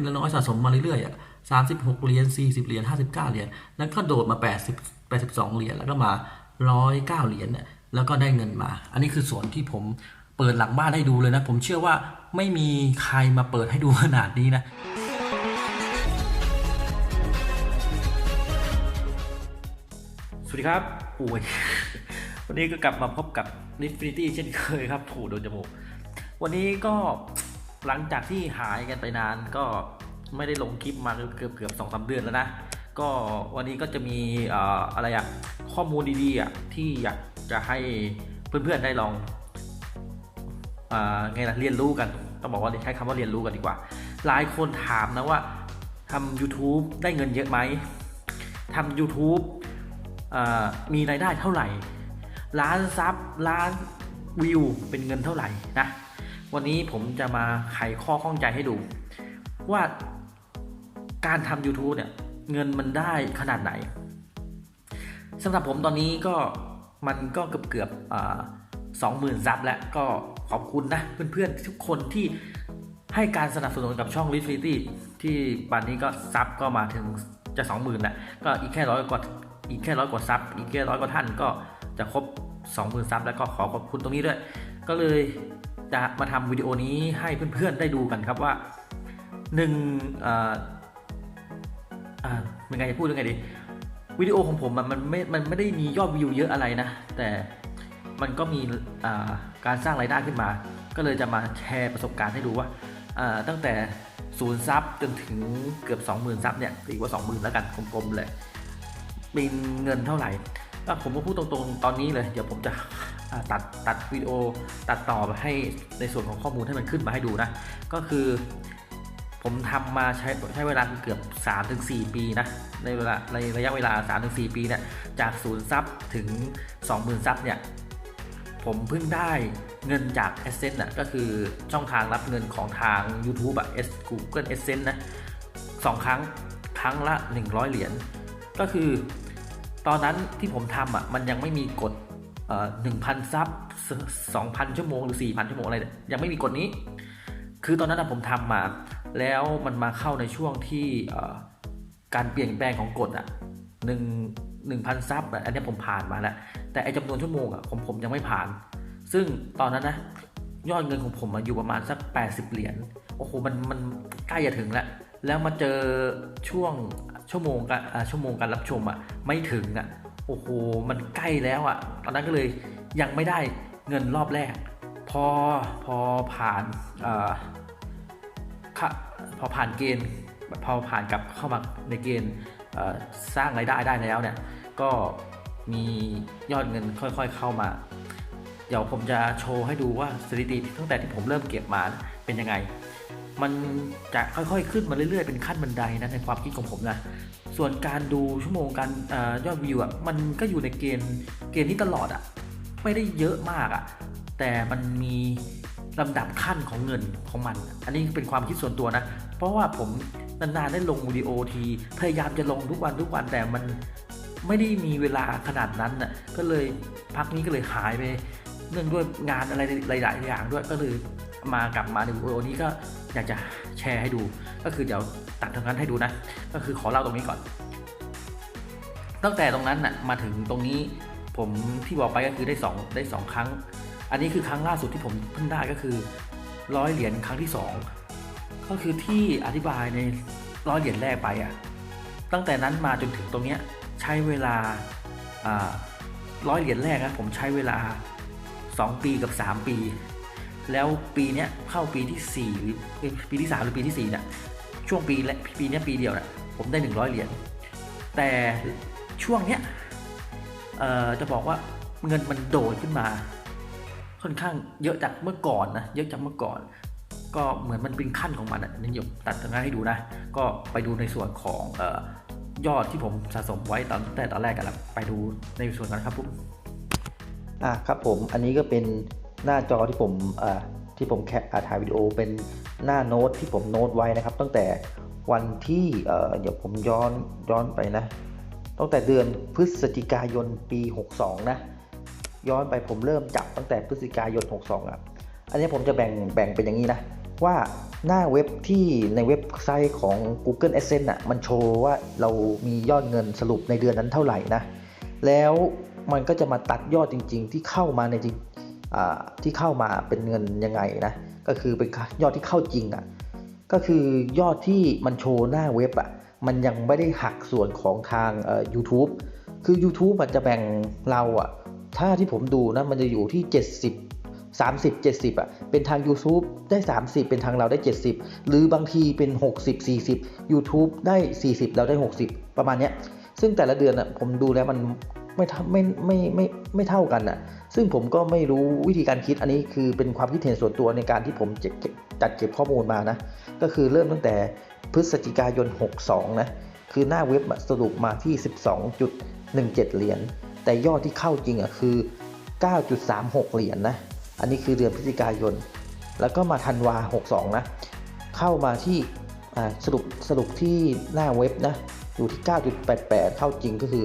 ๆน้อยสะสมมาเรื่อยๆอะสามสิบหกเหรียญสี่สิบเหรียญห้าสิบเก้าเหรียญแล้วก็โดดมาแปดสิบแปดสิบสองเหรียญแล้วก็มาร้อยเก้าเหรียญเนี่ยแล้วก็ได้เงินมา อันนี้คือส่วนที่ผมเปิดหลังบ้านให้ดูเลยนะ ผมเชื่อว่าไม่มีใครมาเปิดให้ดูขนาดนี้นะสวัสดีครับโอ้ยวันนี้ก็กลับมาพบกับ Infinity เช่นเคยครับ ถูโดนจมูก วันนี้ก็ หลังจากที่หายกันไปนานก็ไม่ได้ลงคลิปมาเกือบเกือบสองสามเดือนแล้วนะ ก็วันนี้ก็จะมีอะไรอะข้อมูลดีๆอะที่อยากจะให้เพื่อนๆได้ลองอไงล่ะเรียนรู้กันต้องบอกว่าใช้คำว่าเรียนรู้กันดีกว่า หลายคนถามนะว่าทำ YouTube ได้เงินเยอะไหมทำ YouTube มีรายได้เท่าไหร่ ล้านซับล้านวิวเป็นเงินเท่าไหร่นะ วันนี้ผมจะมาไขข้อข้องใจให้ดู ว่าการทำ YouTube เนี่ย เงินมันได้ขนาดไหนสำหรับผมตอนนี้ก็มันก็เกือบเกือบสองหมื่นซับแล้วก็ขอบคุณนะ เพื่อนๆ ทุกคนที่ให้การสนับสนุนกับช่อง l i t ฟิตี้ที่บันนี้ก็ซับก็มาถึงจะสองหมื่นแล้วก็อีกแค่ร้อยกว่าอีกแค่ร้อยกว่าซับอีกแค่ร้อยกว่าท่านก็จะครบสองหมื่นซับแล้วก็ขอขอบคุณตรงนี้ด้วย ก็เลย จะมาทำวิดีโอนี้ให้เพื่อนๆได้ดูกันครับว่าหนึ่งเอ่ออ่าเป็นไงจะพูดยังไงดีวิดีโอของผมอะมันไม่ มันไม่ได้มียอดวิวเยอะอะไรนะ แต่มันก็มีการสร้างรายได้ขึ้นมา ก็เลยจะมาแชร์ประสบการณ์ให้ดูว่าอ่าตั้งแต่ศูนย์ซับจนถึงเกือบ 20,000ซับเนี่ยตีว่า 20,000 แล้วกันกลมๆเลยเป็นเงินเท่าไหร่ก็ผมก็พูดตรงๆตอนนี้เลย เดี๋ยวผมจะ ตัดตัดวิดีโอตัดต่อให้ในส่วนของข้อมูลให้มันขึ้นมาให้ดูนะ ก็คือผมทำมาใช้ใช้เวลาเกือบ 3-4 ปีนะในเวลาในระยะเวลา 3-4 ปีเนี่ยจากศูนย์ซับถึง 20,000ซับเนี่ยผมเพิ่งได้เงินจาก a s c e n t น่ะก็คือช่องทางรับเงินของทาง YouTube อะ S Google a s c e n t นะสองครั้งครั้งละ 100 เหรียญก็คือ ตอนนั้นที่ผมทำอะมันยังไม่มีกฎ เอ่อ1,000ซับ2,000ชั่วโมงหรือ4,000ชั่วโมงอะไรยังไม่มีกฎนี้ คือตอนนั้นผมทำมา แล้วมันมาเข้าในช่วงที่การเปลี่ยนแปลงของกฎอะหนึ่งหนึ่งพันซับอันนี้ผมผ่านมาแล้ว แต่ไอจำนวนชั่วโมงอะผมผมยังไม่ผ่าน ซึ่งตอนนั้นนะยอดเงินของผมอะอยู่ประมาณสัก 80 เหรียญ โอ้โห มัน มันใกล้จะถึงแล้ว แล้วมาเจอช่วงชั่วโมงการอ่าชั่วโมงการรับชมอะ ไม่ถึงอะ โอ้โห มันใกล้แล้วอะ ตอนนั้นก็เลยยังไม่ได้เงินรอบแรก พอพอผ่านอพอผ่านเกณฑ์พอผ่านกลับเข้ามาในเกณฑ์สร้างรายได้ได้แล้วเนี่ย ก็มียอดเงินค่อยๆเข้ามา เดี๋ยวผมจะโชว์ให้ดูว่าสถิติตั้งแต่ที่ผมเริ่มเก็บมาเป็นยังไง มันจะค่อยๆขึ้นมาเรื่อยๆเป็นขั้นบันไดนะในความคิดของผมนะ ส่วนการดูชั่วโมงการอยอดวิวอะมันก็อยู่ในเกณฑ์เกณฑ์ที่ตลอดอะไม่ได้เยอะมากอะแต่มันมีลำดับขั้นของเงินของมัน อันนี้เป็นความคิดส่วนตัวนะ เพราะว่าผมนานๆได้ลงวิดีโอที พยายามจะลงทุกวันทุกวันแต่มันไม่ได้มีเวลาขนาดนั้นน่ะ ก็เลยพักนี้ก็เลยหายไป เนื่องด้วยงานอะไรหลาย ๆ อย่างด้วยก็เลย มากลับมาในวิดีโอนี้ก็อยากจะแชร์ให้ดู ก็คือเดี๋ยวตัดตรงนั้นให้ดูนะ ก็คือขอเล่าตรงนี้ก่อน ตั้งแต่ตรงนั้นน่ะมาถึงตรงนี้ผมที่บอกไปก็คือได้สองได้สองครั้ง อันนี้คือครั้งล่าสุดที่ผมเพิ่งได้ก็คือร้อยเหรียญครั้งที่สองก็คือที่อธิบายในร้อยเหรียญแรกไปอะตั้งแต่นั้นมาจนถึงตรงเนี้ยใช้เวลาร้อยเหรียญแรกนะผมใช้เวลา 2 ปีกับ 3 ปี แล้วปีเนี้ยเข้าปีที่4หรือปีที่ 3 หรือปีที่4เนี่ยช่วงปีและปีเนี้ยปีเดียวนะผมได้ 100 เหรียญแต่ช่วงเนี้ยจะบอกว่าเงินมันโดดขึ้นมา ค่อนข้างเยอะจากเมื่อก่อนนะเยอะจากเมื่อก่อน ก็เหมือนมันเป็นขั้นของมันอะนี่เดี๋ยวตัดตรงนั้นให้ดูนะ ก็ไปดูในส่วนของออยอดที่ผมสะสมไว้ตอนแต่ตอนแรกกันแล้วไปดูในส่วนกันครับผมอะครับผมอันนี้ก็เป็น หน้าจอที่ผมที่ผมแคปอาถ่ายวิดีโอเป็นหน้าโน้ตที่ผมโน้ตไว้นะครับ ตั้งแต่วันที่เดี๋ยวผมย้อนย้อนไปนะ ตั้งแต่เดือนพฤศจิกายนปี 62 นะ ย้อนไปผมเริ่มจับตั้งแต่พฤศจิกายน 62อะอันนี้ผมจะแบ่งแบ่งเป็นอย่างนี้นะ ว่าหน้าเว็บที่ในเว็บไซต์ของ Google Adsense อะมันโชว์ว่าเรามียอดเงินสรุปในเดือนนั้นเท่าไหร่นะ แล้วมันก็จะมาตัดยอดจริง ๆ ที่เข้ามาในจริง ที่เข้ามาเป็นเงินยังไงนะก็คือเป็นยอดที่เข้าจริงอะก็คือยอดที่มันโชว์หน้าเว็บอะมันยังไม่ได้หักส่วนของทางเอ่อ YouTube คือ YouTube มันจะแบ่งเราอะถ้าที่ผมดูนะมันจะอยู่ที่ 70 30 70อะเป็นทาง YouTube ได้ 30 เป็นทางเราได้ 70 หรือบางทีเป็น 60 40 YouTube ได้ 40 เราได้ 60 ประมาณเนี้ยซึ่งแต่ละเดือนอะผมดูแล้วมัน ไม่เท่าไม่ไม่ไม่ไม่เท่ากันอะซึ่งผมก็ไม่รู้วิธีการคิดอันนี้คือเป็นความคิดเห็นส่วนตัวในการที่ผมจัดเก็บข้อมูลมานะ ก็คือเริ่มตั้งแต่พฤศจิกายน 62 นะ คือหน้าเว็บสรุปมาที่ 12.17 เหรียญ แต่ยอดที่เข้าจริงอะคือ 9.36 เหรียญนะอันนี้คือเดือนพฤศจิกายน แล้วก็มาธันวา 62 นะ เข้ามาที่สรุปสรุปที่หน้าเว็บนะ อยู่ที่ 9.88 เข้าจริงก็คือ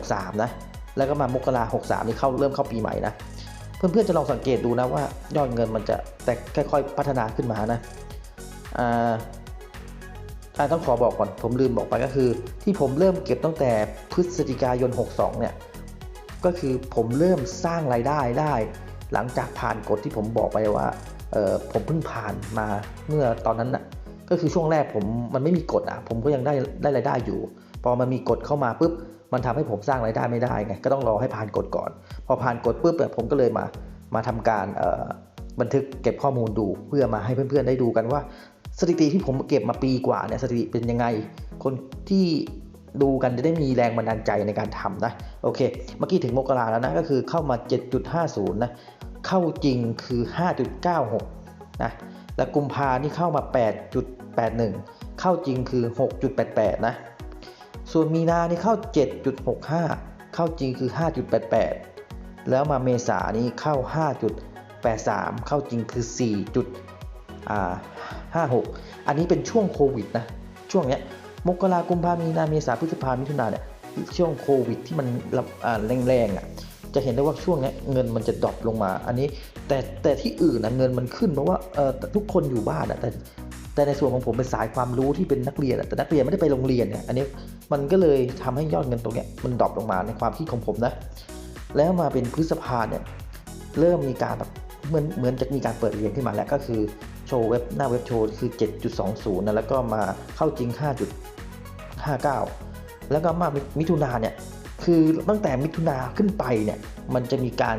63 นะ แล้วก็มามกรา63 นี่เข้าเริ่มเข้าปีใหม่นะ เพื่อนๆจะลองสังเกตดูนะว่ายอดเงินมันจะแต่ค่อยๆพัฒนาขึ้นมานะอ่าอ่ต้องขอบอกก่อนผมลืมบอกไปก็คือ ที่ผมเริ่มเก็บตั้งแต่พฤศจิกายน 62 เนี่ย ก็คือผมเริ่มสร้างรายได้ได้ หลังจากผ่านกฎที่ผมบอกไปว่าผมเพิ่งผ่านมาเมื่อตอนนั้นน่ะก็คือช่วงแรกผมมันไม่มีกฎอะผมก็ยังได้ได้รายได้อยู่ พอมันมีกฎเข้ามาปุ๊บ มันทำให้ผมสร้างรายได้ไม่ได้ไงก็ต้องรอให้ผ่านกฎก่อน พอผ่านกฎปุ๊บผมก็เลยมามาทำการบันทึกเก็บข้อมูลดูเพื่อมาให้เพื่อนๆได้ดูกันว่า สถิติที่ผมเก็บมาปีกว่าเนี่ยสถิติเป็นยังไง คนที่ดูกันจะได้มีแรงบันดาลใจในการทำนะโอเค เมื่อกี้ถึงมกราแล้วนะก็คือเข้ามา 7.50 นะ เข้าจริงคือ 5.96 นะ และกุมภานี่เข้ามา 8.81 เข้าจริงคือ 6.88 นะ ส่วนมีนานี่เข้า 7.65 เข้าจริงคือ 5.88 แล้วมาเมษานี่เข้า 5.83 เข้าจริงคือ 4.56 อันนี้เป็นช่วงโควิดนะ ช่วงเนี้ยมกรากุมภามีนาเมษาพฤษภามิถุนาเนี่ยช่วงโควิดที่มันระอ่าแรงๆอะจะเห็นได้ว่าช่วงนี้เงินมันจะดรอปลงมา อันนี้แต่แต่ที่อื่นนะเงินมันขึ้นเพราะว่าทุกคนอยู่บ้านอะแต่ แต่ในส่วนของผมเป็นสายความรู้ที่เป็นนักเรียนแต่นักเรียนไม่ได้ไปโรงเรียนเนี่ยอันนี้มันก็เลยทำให้ยอดเงินตรงเนี้ยมันดรอปลงมาในความคิดของผมนะแล้วมาเป็นพฤษภาเนี่ยเริ่มมีการแบบเหมือนเหมือนจะมีการเปิดเรียนขึ้นมาแล้วก็คือโชว์เว็บหน้าเว็บโชว์คือ 7.20นะแล้วก็มาเข้าจริง 5.59 แล้วก็มามิถุนาเนี่ยคือตั้งแต่มิถุนาขึ้นไปเนี่ยมันจะมีการ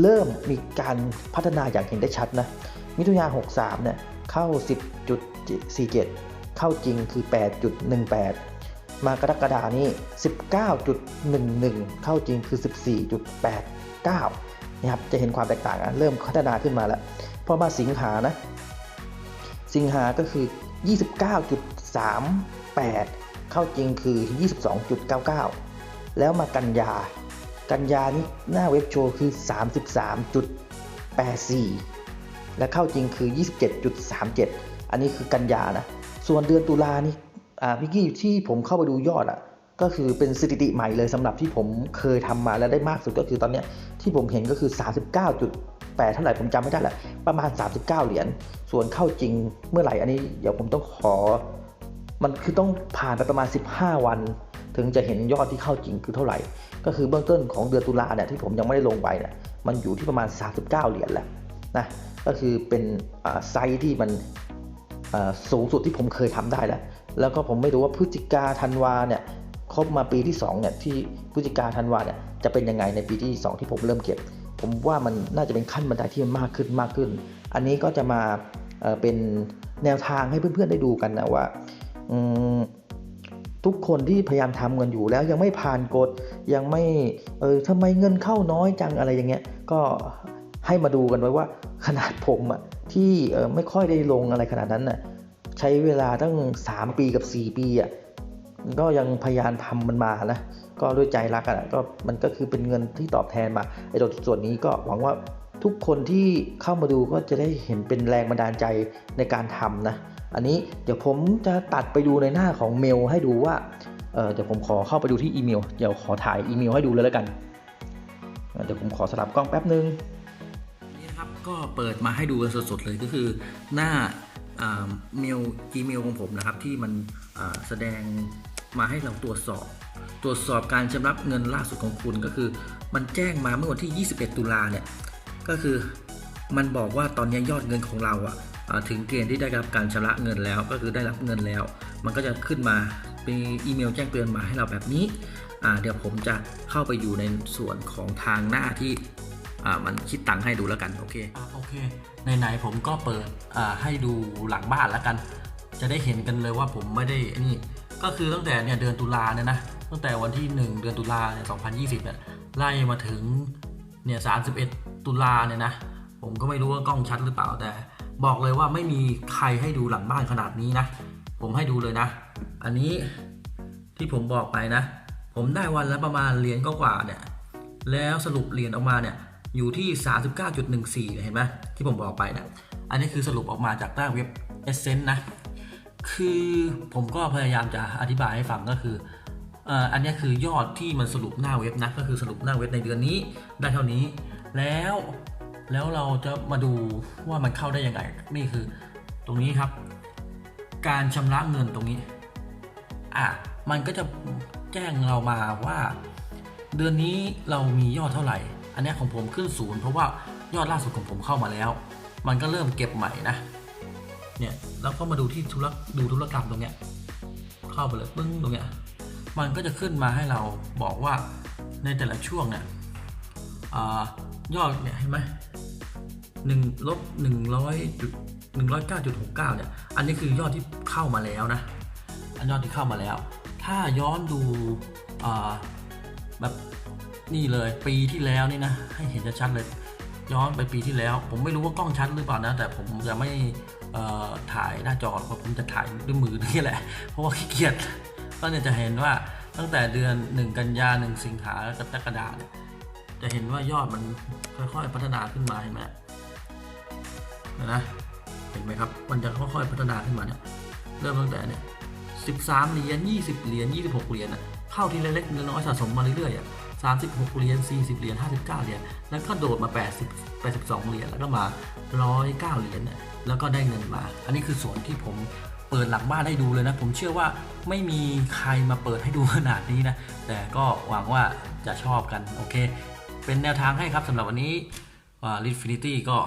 เริ่มมีการพัฒนาอย่างเห็นได้ชัดนะมิถุนา63เนี่ย เข้า 10.47 เข้าจริงคือ 8.18 มากรกฎานี่19.11 เข้าจริงคือ 14.89นะครับจะเห็นความแตกต่างนะเริ่มพัฒนาขึ้นมาแล้ว พอมาสิงหานะ สิงหาก็คือ 29.38 เข้าจริงคือ 22.99 แล้วมากันยา กันยานี่หน้าเว็บโชว์คือ 33.84 และเข้าจริงคือ 27.37 อันนี้คือกันยานะ ส่วนเดือนตุลานี่อ่าพิกกี้ที่ผมเข้าไปดูยอดอะก็คือเป็นสถิติใหม่เลยสำหรับที่ผมเคยทำมาแล้วได้มากสุดก็คือตอนเนี้ยที่ผมเห็นก็คือ 39.8 เท่าไหร่ผมจำไม่ได้แหละประมาณ 39 เหรียญส่วนเข้าจริงเมื่อไหร่อันนี้เดี๋ยวผมต้องขอ มันคือต้องผ่านไปประมาณ 15 วัน ถึงจะเห็นยอดที่เข้าจริงคือเท่าไหร่ ก็คือเบื้องต้นของเดือนตุลาเนี่ยที่ผมยังไม่ได้ลงไปเนี่ยมันอยู่ที่ประมาณ 39 เหรียญแหละนะ ก็คือเป็นไซส์ที่มันสูงสุดที่ผมเคยทำได้แล้ว แล้วก็ผมไม่รู้ว่าพฤศจิกาธันวาเนี่ยครบมาปีที่2เนี่ยที่พฤศจิกาธันวาเนี่ยจะเป็นยังไงในปีที่ 2 ที่ผมเริ่มเก็บ ผมว่ามันน่าจะเป็นขั้นบันไดที่มันมากขึ้นมากขึ้น อันนี้ก็จะมาเป็นแนวทางให้เพื่อนๆได้ดูกันนะว่าทุกคนที่พยายามทำเงินอยู่แล้วยังไม่ผ่านกฎยังไม่เออทำไมเงินเข้าน้อยจังอะไรอย่างเงี้ยก็ ให้มาดูกันไว้ว่าขนาดผมอะที่ไม่ค่อยได้ลงอะไรขนาดนั้นน่ะใช้เวลาตั้ง 3 ปีกับ 4 ปีอะก็ยังพยายามทำมันมานะก็ด้วยใจรักอะก็มันก็คือเป็นเงินที่ตอบแทนมาไอ้ตรงส่วนนี้ก็หวังว่าทุกคนที่เข้ามาดูก็จะได้เห็นเป็นแรงบันดาลใจในการทำนะอันนี้เดี๋ยวผมจะตัดไปดูในหน้าของเมลให้ดูว่าเเดี๋ยวผมขอเข้าไปดูที่อีเมล เดี๋ยวขอถ่ายอีเมลให้ดูเลยแล้วกัน เดี๋ยวผมขอสลับกล้องแป๊บนึงนี่นะครับ ก็เปิดมาให้ดูสดๆเลยก็คือหน้าเมลอีเมลของผมนะครับที่มันแสดงมาให้เราตรวจสอบ ตรวจสอบการชำระเงินล่าสุดของคุณก็คือ มันแจ้งมาเมื่อวันที่ 21 ตุลาเนี่ยก็คือมันบอกว่าตอนนี้ยอดเงินของเราอะอะถึงเกณฑ์ที่ได้รับการชำระเงินแล้ว ก็คือได้รับเงินแล้ว มันก็จะขึ้นมาเป็นอีเมลแจ้งเตือนมาให้เราแบบนี้เดี๋ยวผมจะเข้าไปอยู่ในส่วนของทางหน้าที่ อ่ามันคิดตังค์ให้ดูแล้วกันโอเคอ่าโอเคไหนๆผมก็เปิดอ่าให้ดูหลังบ้านแล้วกัน จะได้เห็นกันเลยว่าผมไม่ได้นี่ก็คือตั้งแต่เนี่ยเดือนตุลาเนี่ยนะตั้งแต่วันที่ 1 เดือนตุลาเนี่ย2020เนี่ยไล่มาถึงเนี่ย31 ตุลาเนี่ยนะผมก็ไม่รู้ว่ากล้องชัดหรือเปล่าแต่ บอกเลยว่าไม่มีใครให้ดูหลังบ้านขนาดนี้นะ ผมให้ดูเลยนะ อันนี้ที่ผมบอกไปนะ ผมได้วันละประมาณเหรียญก็กว่าเนี่ยแล้วสรุปเหรียญออกมาเนี่ย อยู่ที่ 39.14 เห็นไหมที่ผมบอกไปนะ อันนี้คือสรุปออกมาจากหน้าเว็บ Essence นะ คือผมก็พยายามจะอธิบายให้ฟังก็คืออ่ออันนี้คือยอดที่มันสรุปหน้าเว็บนะ ก็คือสรุปหน้าเว็บในเดือนนี้ได้เท่านี้ แล้วแล้วเราจะมาดูว่ามันเข้าได้ยังไง นี่คือตรงนี้ครับ การชำระเงินตรงนี้ อะ มันก็จะแจ้งเรามาว่า เดือนนี้เรามียอดเท่าไหร่ อันนี้ของผมขึ้นศูนย์เพราะว่ายอดล่าสุดของผมเข้ามาแล้ว มันก็เริ่มเก็บใหม่นะ เนี่ยเราก็มาดูที่ธุรกดูธุรกรรมตรงเนี้ย เข้าไปเลยปึ้งตรงเนี้ย มันก็จะขึ้นมาให้เราบอกว่าในแต่ละช่วงเนี่ยอยอดเนี่ยเห็นไหมหนึ่งลบหนึ่งร้อยจุดหนึ่งร้อยเก้าจุดหกเก้าเนี่ย อันนี้คือยอดที่เข้ามาแล้วนะ อันยอดที่เข้ามาแล้ว ถ้าย้อนดูแบบ นี่เลยปีที่แล้วนี่นะ ให้เห็นชัดเลย ย้อนไปปีที่แล้ว ผมไม่รู้ว่ากล้องชัดหรือเปล่านะ แต่ผมจะไม่ถ่ายหน้าจอเพราะผมจะถ่ายด้วยมือนี่แหละ เพราะว่าขี้เกียจก็เนี่ยจะเห็นว่าตั้งแต่เดือน 1 กันยา1สิงหากับกรกฎาเนี่ยจะเห็นว่ายอดมันค่อยๆพัฒนาขึ้นมาเห็นไหมนะเห็นไหมครับ มันจะค่อยๆพัฒนาขึ้นมาเนี่ยเริ่มตั้งแต่เนี่ย13เหรียญ20เหรียญ26เหรียญนะเข้าทีละเล็กทีละน้อยสะสมมาเรื่อยๆอะ 36 เหรียญ 40 เหรียญ 59 เหรียญ แล้วก็โดดมา 80 82 เหรียญ แล้วก็มา 109 เหรียญเนี่ยแล้วก็ได้เงินมา อันนี้คือส่วนที่ผมเปิดหลังบ้านให้ดูเลยนะ ผมเชื่อว่าไม่มีใครมาเปิดให้ดูขนาดนี้นะ แต่ก็หวังว่าจะชอบกัน โอเค เป็นแนวทางให้ครับสำหรับวันนี้ลิฟฟินิตี้ก็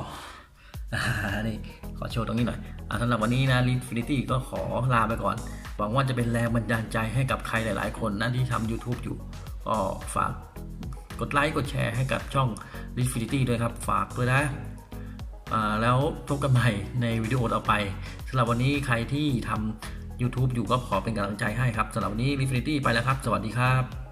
นี่ขอโชว์ตรงนี้หน่อยอสำหรับวันนี้นะ Linfinity ก็ขอลาไปก่อน หวังว่าจะเป็นแรงบันดาลใจให้กับใครหลาย ๆ คนนะที่ทำ YouTube อยู่ ก็ฝากกดไลค์กดแชร์ให้กับช่อง r e f i n i t y ด้วยครับ ฝากด้วยนะแล้วพบกันใหม่ในวิดีโอต่อไปสำหรับวันนี้ใครที่ทำ YouTube อยู่ก็ขอเป็นกำลังใจให้ครับสำหรับวันนี้ r e f i n i t y ไปแล้วครับ สวัสดีครับ